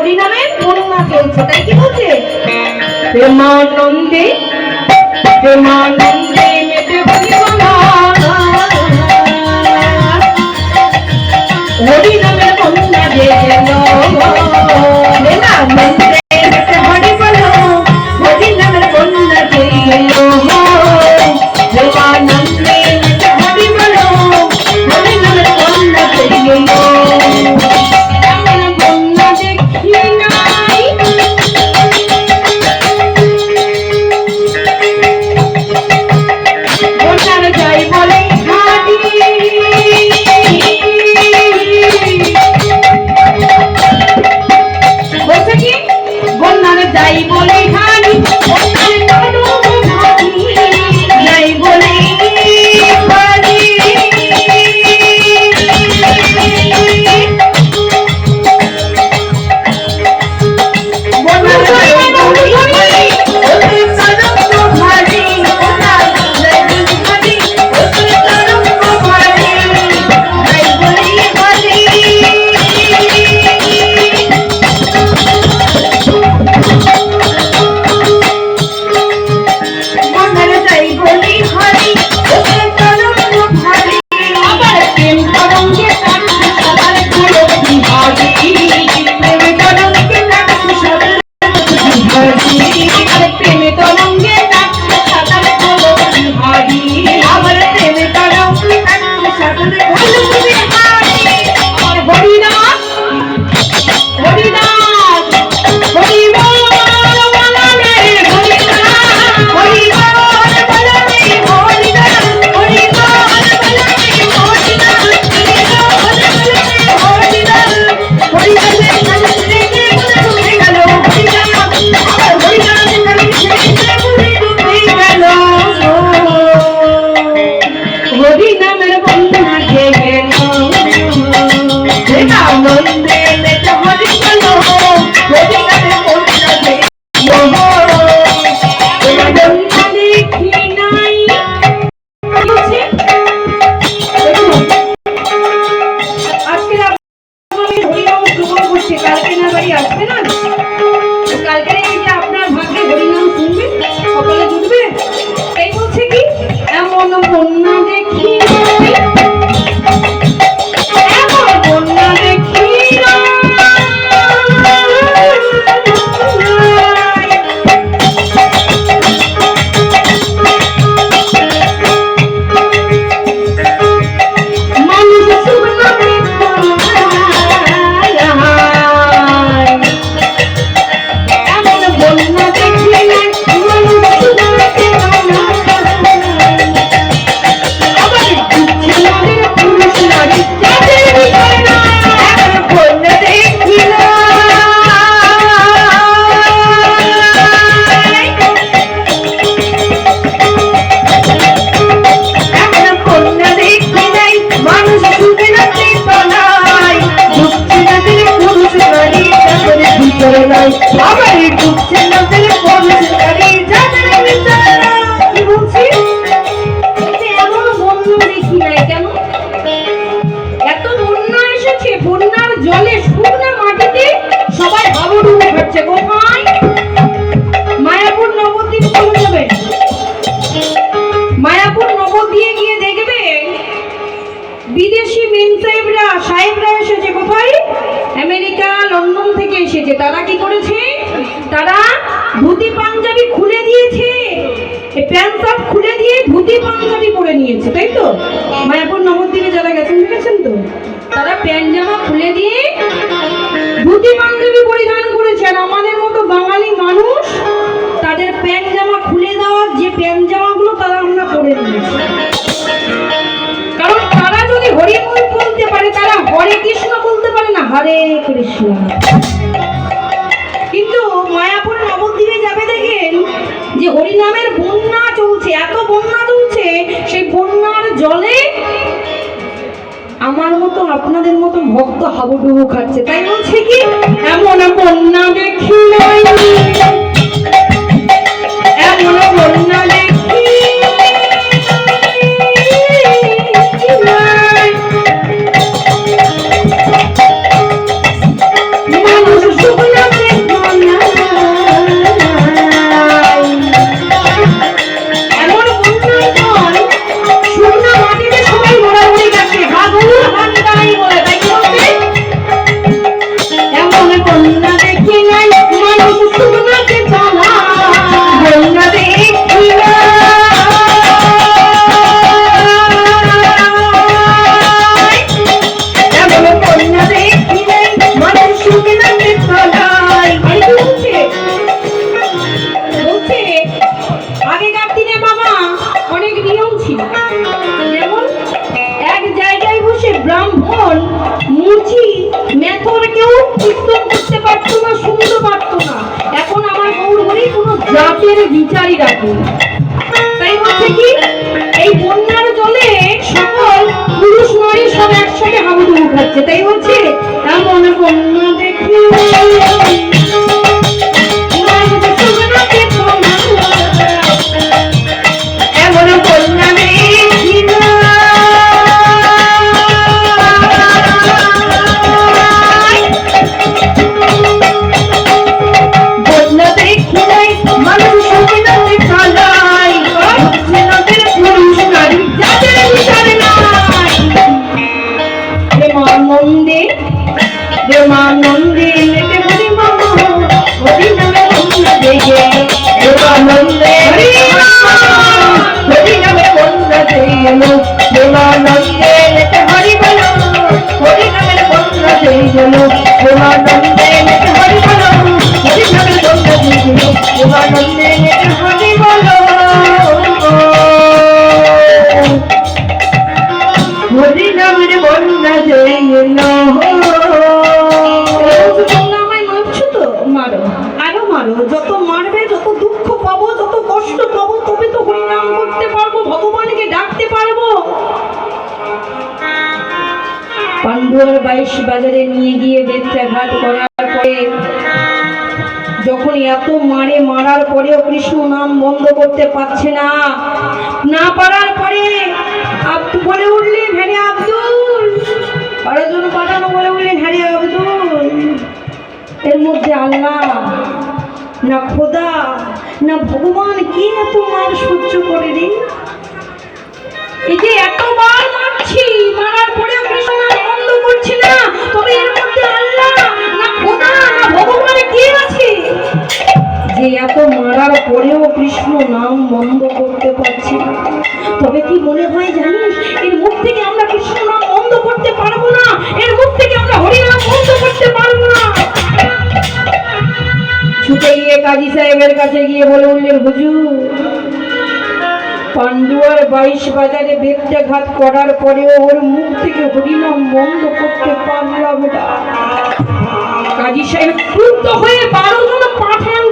হরিনামের মহিমা চলছে তাই কি বলছে প্রেমানন্দে প্রেমানন্দে মেতে হরিনামের বন্যা যে জলে শুকনো মাটিতে সবাই হাবুডুবু খাচ্ছে কোথায় মায়াপুর নবদ্বীপ চলে যাবেন মায়াপুর নবদ্বীপে গিয়ে দেখবে বিদেশি মেন সাহেবরা সাহেবরা এসেছে কোথায়? আমেরিকা, লন্ডন থেকে এসেছে। তারা কি করেছে? তারা ধুতি পাঞ্জাবি খুলে দিয়েছে। প্যান্ট শার্ট খুলে দিয়ে ধুতি পাঞ্জাবি পরে নিয়েছে, তাই তো? মায়াপুর নবদ্বীপে যারা গেছেন, দেখেছেন তো? তারা প্যান্ট জামা খুলে দিয়ে ধুতি পাঞ্জাবি পরিধান করেছেন। আমাদের মতো বাঙালি মানুষ তাদের প্যান্ট জামা খুলে দেওয়ার যে প্যান্ট জামাগুলো তারা আমরা পরে নিয়েছি। কারণ তারা যদি হরি বল বলতে পারে, তারা হরে কৃষ্ণ বলতে পারে না, হরে কৃষ্ণ। কিন্তু মায়াপুর নবদ্বীপে যাবে দেখেন যে হরিনামের বন্যা চলছে, এত বন্যা চলছে, সেই বন্যার জলে আমার মতো আপনাদের মতো ভক্ত হাবুডুবু খাচ্ছে। তাই বলছে কি? এমন বন্যা দেখি নাই জলের বিচারি ডাকি তাই হচ্ছে কি, এই বন্যার জলে সকল পুরুষ নারী সব একসাথে হাবুডুবু খাচ্ছে। তাই হচ্ছে এমন বন্য বাজারে নিয়ে গিয়ে বেত্রাঘাত করার পরে যখন এত মারে মারার পরেও কৃষ্ণ নাম বন্ধ করতে পারছে না। না পারার পরে আব্দু বলে উঠলেন হ্যাঁ আব্দুল। আরেকজন পাঠানো বলে উঠলেন হ্যাঁ আব্দুল। এর মধ্যে আল্লাহ, না খোদা, না ভগবান, কে এত মার সহ্য করে রে? এই যে এতবার যে এত মারার পরেও কৃষ্ণ নাম বন্ধ করতে পারছি না। তবে কি মনে হয় জানিস, এর মুখ থেকে আমরা কৃষ্ণ নাম বন্ধ করতে পারব না? এর মুখ থেকে আমরা হরিনাম বন্ধ করতে পারব না? ছুটে গিয়ে কাজী সাহেবের কাছে গিয়ে বলে উঠলেন, হুজুর পান্ডুয়ার বাইশ বাজারে বেত্যাঘাত করার পরেও ওর মুখ থেকে হরিনাম বন্ধ করতে পারলাম না। কাজী সাহেব ক্রুদ্ধ হয়ে পাঠান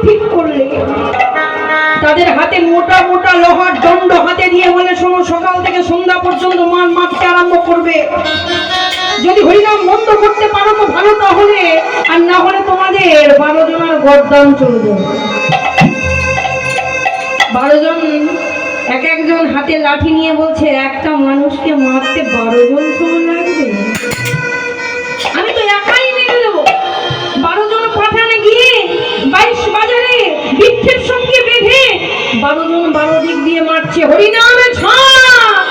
ঠিক করলে? তাদের হাতে মোটা মোটা লোহার দণ্ড হাতে দিয়ে বলে, শোনো, সকাল থেকে সন্ধ্যা পর্যন্ত মান আরম্ভ করবে। যদি হরিনাম বন্ধ করতে পারো তো ভালো তাহলে, আর না হলে তোমাদের বারো জনের গরদান চলে যাবে বারো জন, এক একজন হাতে লাঠি নিয়ে বলছে, একটা মানুষকে মারতে বারো জন সময় বৃক্ষের সঙ্গে বেঁধে বারো জন বারো দিক দিয়ে মারছে। হরিনামে ছাপ!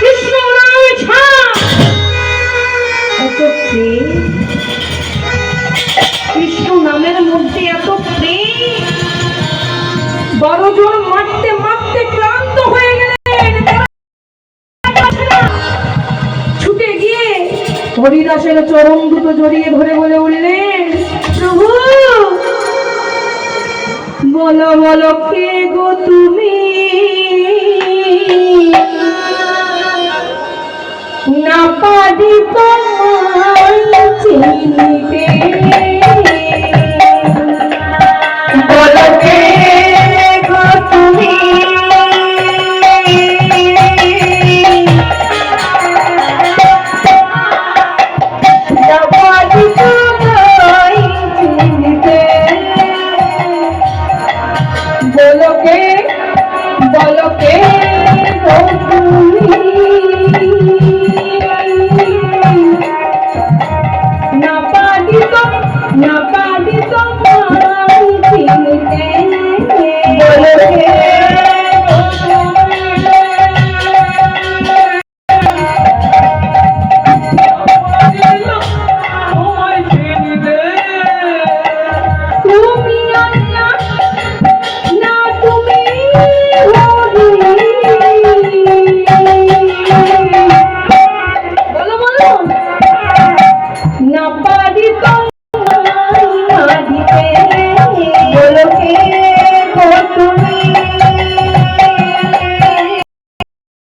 কৃষ্ণ নামে প্রেম? কৃষ্ণ নামের মধ্যে এত প্রেম? বারো জন মারতে মারতে ক্লান্ত হয়ে গেলেন। ছুটে গিয়ে হরিদাসের চরম দুটো জড়িয়ে ধরে বলে বলো বলো কে গো তুমি? না পারি তোমায় চিনিতে।